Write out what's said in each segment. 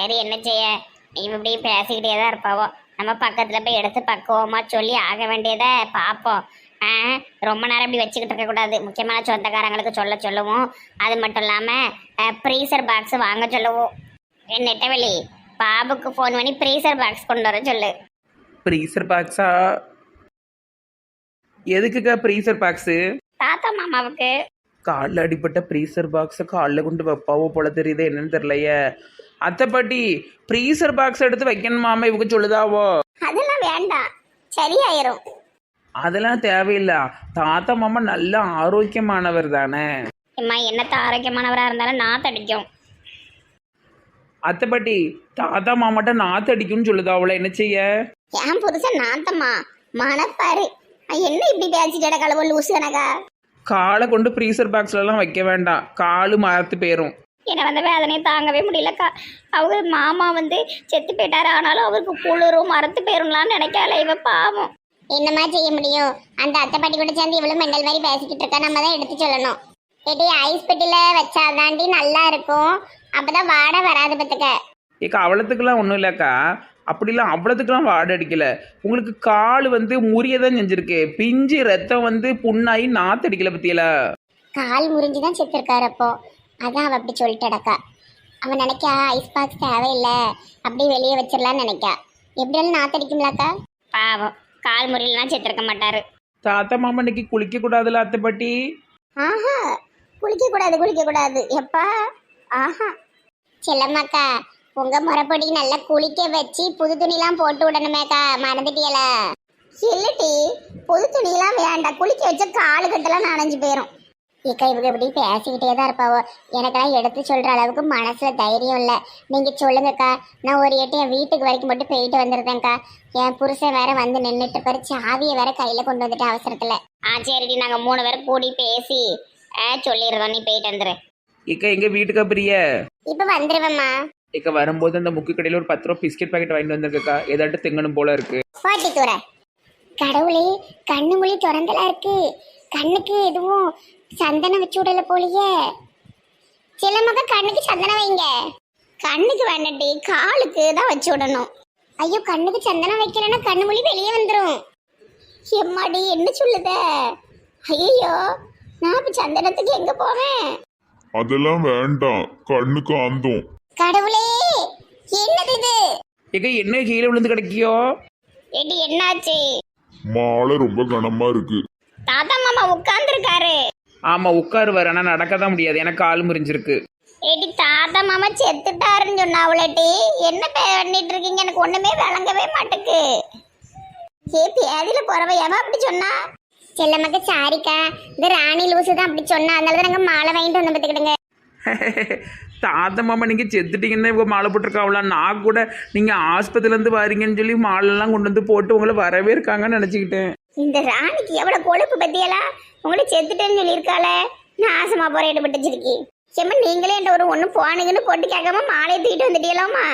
சரி என்ன செய்ய? இப்படி பேசிக்கிட்டே தான் இருப்பாவோ? நம்ம பக்கத்தில் போய் எடுத்து பக்குவமா சொல்லி ஆக வேண்டியதை பார்ப்போம். ரொம்ப நேரம் இப்படி வச்சுக்கிட்டு இருக்கக்கூடாது முக்கியமான சொந்தக்காரங்களுக்கு சொல்ல சொல்லுவோம். அது மட்டும் இல்லாமல் ப்ரீசர் பாக்ஸ் வாங்க சொல்லுவோம். நெட்டவெளி பாபுக்கு ஃபோன் பண்ணி ப்ரீசர் பாக்ஸ் கொண்டு வர சொல்லு. ப்ரீசர் பாக்ஸா எதுக்குக்கா ப்ரீசர் பாக்ஸு தாத்தா மாமாவுக்கு. காலில் அடிப்பட்ட ப்ரீசர் பாக்ஸை காலில் கொண்டு வைப்பாவோ போல தெரியுது என்னன்னு தெரியலையே. அத்தை பாட்டி ப்ரீசர் பாக்ஸ் எடுத்து வைக்கணுமாமா இவங்க சொல்லுதாவோ? அதெல்லாம் வேண்டாம். சரியாயிரும். அதெல்லாம் தேவையில்லை. தாத்தா மாமா நல்ல ஆரோக்கியமானவர் தானே. அம்மா என்னத்த ஆரோக்கியமானவராக இருந்தாலும் நான் தடிக்கும். அத்தை பாட்டி தாத்தா மாமாட்ட நாத்து அடிக்கும்னு சொல்லுதாவளோ என்ன செய்ய? என் புருஷன் நாத்தம்மா? மனப்பாரு. என்ன இப்படி பேசிட்டு கலவு லூசு கணக்கா? காலை கொண்டு ப்ரீசர் பாக்ஸ்லலாம் வைக்க வேண்டாம். காலு மரத்து போயிரும். எனக்கு அந்த வேதனையை தாங்கவே முடியலக்கா. அவங்க மாமா வந்து செத்து போயிட்டாரு. ஆனாலும் அவருக்கு குளிரும் மரத்து போயிரும்லான்னு நினைக்கல. இவ பாவம். என்னமா செய்ய முடியும்? அந்த அத்தை பாட்டி கூட சேர்ந்து இவ்வளவு மெண்டல் மாதிரி பேசிக்கிட்டு இருக்கா. நம்ம தான் எடுத்து சொல்லணும். ஏடி ஐஸ் பெட்டில வச்சாதாண்டி நல்லா இருக்கும். அப்பதான் வாடை வராது பத்துக்க ஏக்கா அவ்வளோத்துக்குலாம் ஒன்றும் இல்லைக்கா. அப்படிலாம் அவ்வளோத்துக்குலாம் வாடை அடிக்கல. உங்களுக்கு கால் வந்து முறிய தான் செஞ்சிருக்கு. பிஞ்சு ரத்தம் வந்து புண்ணாகி நாத்து அடிக்கல பத்தியல? கால் முறிஞ்சுதான் செத்துருக்காரு அப்போ. அதான் அவ அப்படி சொல்லிட்டடக்கா அவன் நினைக்கா ஐஸ் பாக்ஸ் தேவையில்லை. அப்படியே வெளியே வச்சிடலான்னு நினைக்கா. எப்படியாலும் நாத்தடிக்கும்லாக்கா பாவம். கால் முறையிலாம் செத்துருக்க மாட்டாரு. தாத்தா மாமா இன்னைக்கு குளிக்க கூடாதுல அத்தை பாட்டி? ஆஹா. குளிக்க கூடாது குளிக்க கூடாது. எப்பா? ஆஹா. செல்லம்மாக்கா உங்க முறைப்படி நல்லா குளிக்க வச்சு புது துணிலாம் போட்டு விடணுமேக்கா மறந்துட்டியல. இல்லட்டி புது துணிலாம் வேண்டாம். குளிக்க வச்ச காலு கட்டெல்லாம் நனைஞ்சு போயிடும் இக்கா இவங்க இப்படி பேசிக்கிட்டே தான் இருப்பாவோ? எனக்கெல்லாம் எடுத்து சொல்ற அளவுக்கு மனசுல தைரியம் இல்லை. நீங்க சொல்லுங்கக்கா. நான் ஒரு எட்டு என் வீட்டுக்கு வரைக்கும் மட்டும் போயிட்டு வந்துருந்தேன்க்கா. என் புருஷன் வேற வந்து நின்றுட்டு பாரு சாவியை வேற கையில கொண்டு வந்துட்டு அவசரத்துல. ஆ சரிடி. நாங்கள் மூணு பேரும் கூடி பேசி சொல்லிடுறோம். நீ போயிட்டு வந்துரு. இக்கா எங்க வீட்டுக்கா பிரிய? இப்ப வந்துருவேம்மா. இக்கா வரும்போது அந்த முக்கு கடையில் ஒரு பத்து ரூபா பிஸ்கெட் பாக்கெட் வாங்கிட்டு வந்திருக்கக்கா. ஏதாட்டு திங்கணும் போல இருக்கு. பாட்டி தூர. கடவுளே கண்ணு மொழி திறந்தலா இருக்கு. கண்ணுக்கு எதுவும் சந்தனம் வச்சு விடல போலியே. சிலமக்க கண்ணுக்கு சந்தனம் வைங்க. கண்ணுக்கு வேண்டட்டி காலுக்கு தான் வச்சு விடணும் ஐயோ கண்ணுக்கு சந்தனம் வைக்கலன்னா கண்ணு மொழி வெளியே வந்துரும். எம்மாடி என்ன சொல்லுத? ஐயோ நான் இப்போ சந்தனத்துக்கு எங்கே போவேன்? அதெல்லாம் வேண்டாம் கண்ணு காந்தும் கடவுளே என்னது இது? இக்கா என்ன கீழே விழுந்து கிடைக்கியோ? ஏடி என்னாச்சு? மாலை ரொம்ப கனமா இருக்கு. ஆமாம் உட்காருவார். ஆனால் நடக்க தான் முடியாது. எனக்கு கால் முறிஞ்சிருக்கு. ஏடி தாத்தா மாமா செத்துட்டாருன்னு சொன்னா அவளட்டி என்ன பண்ணிட்டு இருக்கீங்க எனக்கு ஒண்ணுமே விளங்கவே மாட்டுக்கு. ஏ பேதியில போறவ எவன் அப்படி சொன்னா? செல்லமக்க சாரிக்கா. இந்த ராணி லூசு தான் அப்படி சொன்னா. அதனால தான் நாங்க மாலை வாங்கிட்டு வந்து பார்த்துக்கிடுங்க. தாத்தா மாமா நீங்கள் செத்துட்டீங்கன்னு இவங்க மாலை போட்டிருக்காங்களா நான் கூட நீங்கள் ஆஸ்பத்திரிலேருந்து வாரீங்கன்னு சொல்லி மாலைலாம் கொண்டு வந்து போட்டு உங்களை வரவே இருக்காங்கன்னு நினச்சிக்கிட்டேன். இந்த ராணிக்கு எவ்வளவு கொழுப்பு பத்தியலா? உங்களை செத்துட்டேன்னு சொல்லியிருக்காளே. நாசமா போற ஈடுபட்டுச்சிருக்கி செம்ம நீங்களே என்ற ஒரு ஒண்ணு போனுங்கன்னு போட்டு கேட்காம மாலையை தூக்கிட்டு வந்துட்டீங்களாமா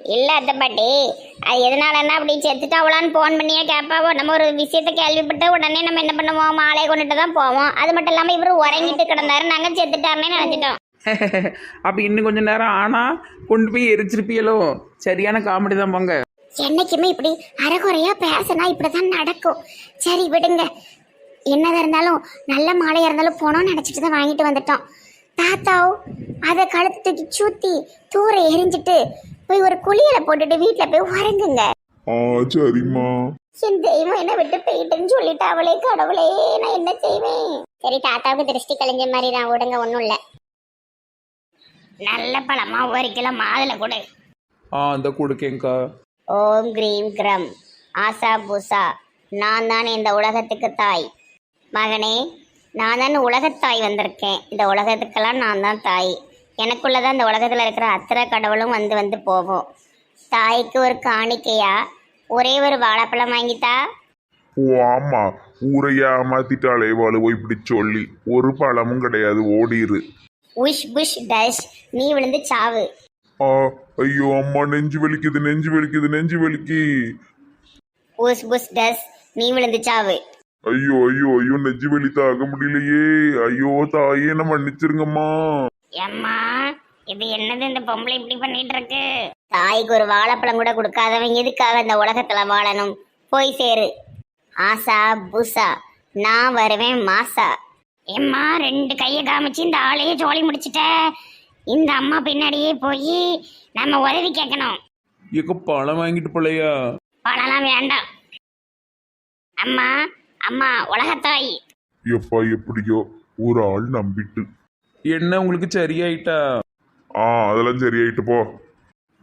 இல்ல அத்தை பாட்டி அது எதனாலன்னா அப்படி செத்துட்டாவளான்னு ஃபோன் பண்ணியே கேட்பாவோ. நம்ம ஒரு விஷயத்த கேள்விப்பட்ட உடனே நம்ம என்ன பண்ணுவோம்? மாலையை கொண்டுட்டு தான் போவோம். அது மட்டும் இல்லாம இவரு உறங்கிட்டு கிடந்தாரு. நாங்க செத்துட்டாருன்னே நினைச்சிட்டோம். அப்போ இன்னும் கொஞ்சம் நேரம் ஆனால் கொண்டு போய் எரிச்சிருப்பீங்களோ சரியான காமெடி தான் போங்க. என்னைக்குமே இப்படி அரைகுறையா பேசினா இப்படிதான் நடக்கும். சரி விடுங்க. என்னதா இருந்தாலும் நல்ல மாலையா இருந்தாலும் போனோம்னு நினைச்சிட்டு தான் வாங்கிட்டு வந்துட்டோம். தாத்தாவ் அதை கழுத்து தூக்கி சூத்தி தூர எரிஞ்சிட்டு போய் ஒரு குளியலை போட்டுட்டு வீட்டுல போய் உறங்குங்க. ஆ சரிம்மா. என் தெய்வம் என்ன விட்டு போயிட்டுன்னு சொல்லிட்டு அவளே கடவுளே நான் என்ன செய்வேன்? சரி தாத்தாவுக்கு திருஷ்டி கழிஞ்ச மாதிரி தான். விடுங்க ஒன்றும் இல்லை. நல்ல பழமா ஒரு கிலோ மாதுளை கொடு. ஆ அந்த கொடுக்கேங்க்கா ஓம் கிரீம் கிரம். ஆசா பூசா. நான் தான் இந்த உலகத்துக்கு தாய். மகனே நான் தான் உலகத்தாய் வந்திருக்கேன். இந்த உலகத்துக்கெல்லாம் நான் தான் தாய். எனக்குள்ளதான் இந்த உலகத்தில் இருக்கிற அத்தனை கடவுளும் வந்து வந்து போகும். தாய்க்கு ஒரு காணிக்கையா? ஒரே ஒரு வாழைப்பழம் வாங்கித்தா? ஓ ஆமா. ஊரை ஏமாத்திட்டாளே வலுவோ இப்படி சொல்லி. ஒரு பழமும் கிடையாது ஓடிரு. உஷ் புஷ் டஷ். நீ விழுந்து சாவு. ஆ ஐயோ அம்மா நெஞ்சு வலிக்குது நெஞ்சு வலிக்குது நெஞ்சு வலிக்கு. உஷ் புஷ் டஷ். நீ விழுந்து சாவு. ஐயோ ஐயோ ஐயோ நெஞ்சு வலி தாங்க முடியலையே. ஐயோ தாயே என்ன மன்னிச்சிருங்கம்மா. எம்மா இது என்னது இந்த பொம்பளை இப்படி பண்ணிட்டு இருக்கு? தாய்க்கு ஒரு வாழைப்பழம் கூட கொடுக்காதவன் எதுக்காக இந்த உலகத்துல வாழணும்? போய் சேரு. ஆசா புசா நான் வருவேன் மாசா. எம்மா ரெண்டு கையை காமிச்சு இந்த ஆளையே ஜோலி முடிச்சிட்ட. இந்த அம்மா பின்னாடியே போய் நம்ம உதவி கேட்கணும். எங்க பழம் வாங்கிட்டு போலையா? பணம்லாம் வேண்டாம். அம்மா அம்மா உலகத்தாய். எப்பா எப்படியோ ஒரு ஆள் நம்பிட்டு. என்ன உங்களுக்கு சரியாயிட்டா? ஆ அதெல்லாம் சரியாயிட்டு போ.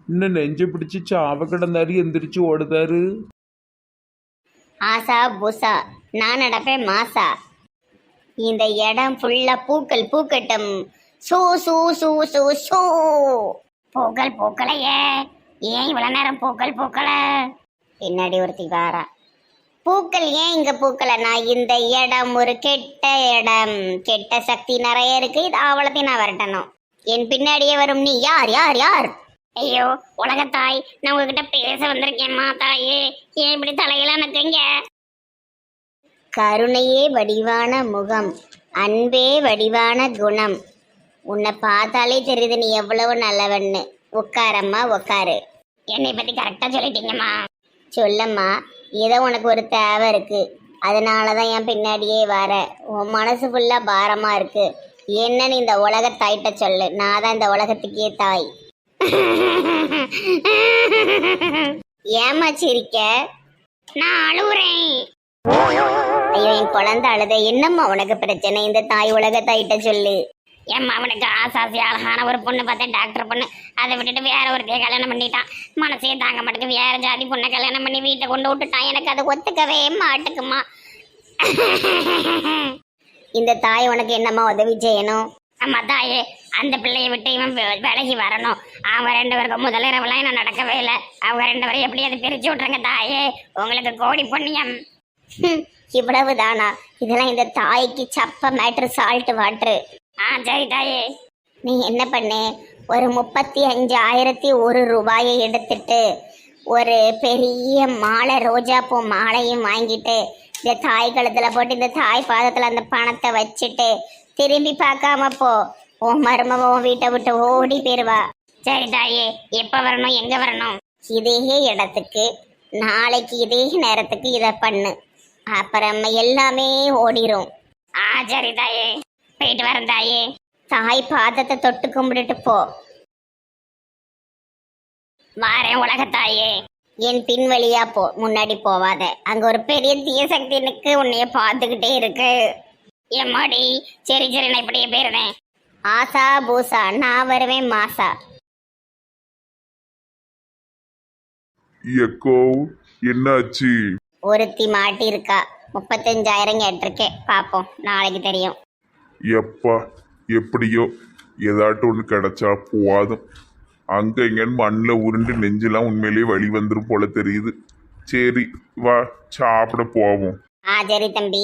இன்னும் நெஞ்ச பிடிச்சி சாவ கிடந்தாரு எந்திரிச்சு ஓடுதாரு? ஆசா புசா நான் நடப்பேன் மாசா. இந்த இடம் ஃபுல்லா பூக்கள் பூக்கட்டும். சூ சூ சூ சூ சூ. பூக்கள் பூக்களையே ஏன் இவ்வளவு நேரம் பூக்கள் பூக்கல? பின்னாடி ஒருத்தி வாரா. பூக்கள் ஏன் இங்க பூக்கலனா இந்த இடம் ஒரு கெட்ட இடம். கெட்ட சக்தி நிறைய இருக்கு. இது அவ்வளோத்தையும் நான் வரட்டணும். என் பின்னாடியே வரும் நீ. யார் யார் யார்? ஐயோ உலகத்தாய் நான் உங்ககிட்ட பேச வந்திருக்கேம்மா தாயே. ஏன் இப்படி தலையெல்லாம் நக்குங்க கருணையே வடிவான முகம். அன்பே வடிவான குணம். உன்னை பார்த்தாலே தெரியுது நீ எவ்வளவு நல்லவன்னு. உட்காரம்மா உட்காரு. என்னை பத்தி கரெக்டா சொல்லிட்டீங்கம்மா. சொல்லம்மா ஏதோ உனக்கு ஒரு தேவை இருக்கு. அதனால தான் என் பின்னாடியே வர. உன் மனசு ஃபுல்லா பாரமா இருக்கு. என்னன்னு இந்த உலக தாய்கிட்ட சொல்லு. நான் தான் இந்த உலகத்துக்கே தாய். ஏமா சிரிக்க நான் அழுவுறேன். ஐயோ என் குழந்தை அழுத. என்னம்மா உனக்கு பிரச்சனை? இந்த தாய் உலக தாய்கிட்ட சொல்லு. என் அவனுக்கு ஆசாசி அழகான ஒரு பொண்ணு பார்த்தேன் டாக்டர் பொண்ணு. அதை விட்டுட்டு வேற ஒருத்தையே கல்யாணம் பண்ணிட்டான். மனசையும் தாங்க மாட்டேங்குது. வேற ஜாதி பொண்ணை கல்யாணம் பண்ணி வீட்டை கொண்டு விட்டுட்டான். எனக்கு அது ஒத்துக்கவே மாட்டுக்குமா? இந்த தாய் உனக்கு என்னம்மா உதவி செய்யணும்? அம்மா தாயே அந்த பிள்ளையை விட்டு இவன் விலகி வரணும். அவங்க ரெண்டு பேருக்கும் முதல் இரவுலாம் இன்னும் நடக்கவே இல்லை. அவங்க ரெண்டு பேரும் எப்படி அதை பிரிச்சு விட்ருங்க தாயே? உங்களுக்கு கோடி புண்ணியம். இவ்வளவு இவ்வளவுதானா? இதெல்லாம் இந்த தாய்க்கு சப்ப மேட்ரு சால்ட் வாட்ரு ஆ சரி தாயே நீ என்ன பண்ணு? ஒரு முப்பத்தி அஞ்சு ஆயிரத்தி ஒரு ரூபாயை எடுத்துட்டு ஒரு பெரிய மாலை ரோஜா பூ மாலையும் வாங்கிட்டு இந்த தாய் கழுத்தில் போட்டு இந்த தாய் பாதத்தில் அந்த பணத்தை வச்சுட்டு திரும்பி பார்க்காம போ. உன் மருமக உன் வீட்டை விட்டு ஓடி போயிடுவா சரி தாயே எப்போ வரணும் எங்கே வரணும்? இதே இடத்துக்கு நாளைக்கு இதே நேரத்துக்கு இதை பண்ணு. அப்புறம் எல்லாமே ஓடிரும். ஆ சரி தாயே. போயிட்டு வரேன் தாயே தாய் பாதத்தை தொட்டு கும்பிட்டுட்டு போ. வாரேன் உலகத்தாயே. என் பின் வழியா போ. முன்னாடி போவாத. அங்க ஒரு பெரிய தீய சக்தி நிக்கு. உன்னைய பார்த்துக்கிட்டே இருக்கு. எம்மாடி? சரி சரி நான் இப்படியே போயிருந்தேன் ஆசா பூசா நான் வருவேன் மாசா. எக்கோ என்னாச்சு? ஒருத்தி மாட்டி இருக்கா முப்பத்தஞ்சாயிரம் கேட்டிருக்கேன். பார்ப்போம் நாளைக்கு தெரியும். எப்பா எப்படியோ? ஏதாட்டும் ஒன்று கிடச்சா போதும் அங்கே இங்கேன்னு மண்ணில் உருண்டு நெஞ்செல்லாம் உண்மையிலேயே வழி வந்துடும் போல தெரியுது. சரி வா சாப்பிட போவோம். ஆ சரி தம்பி.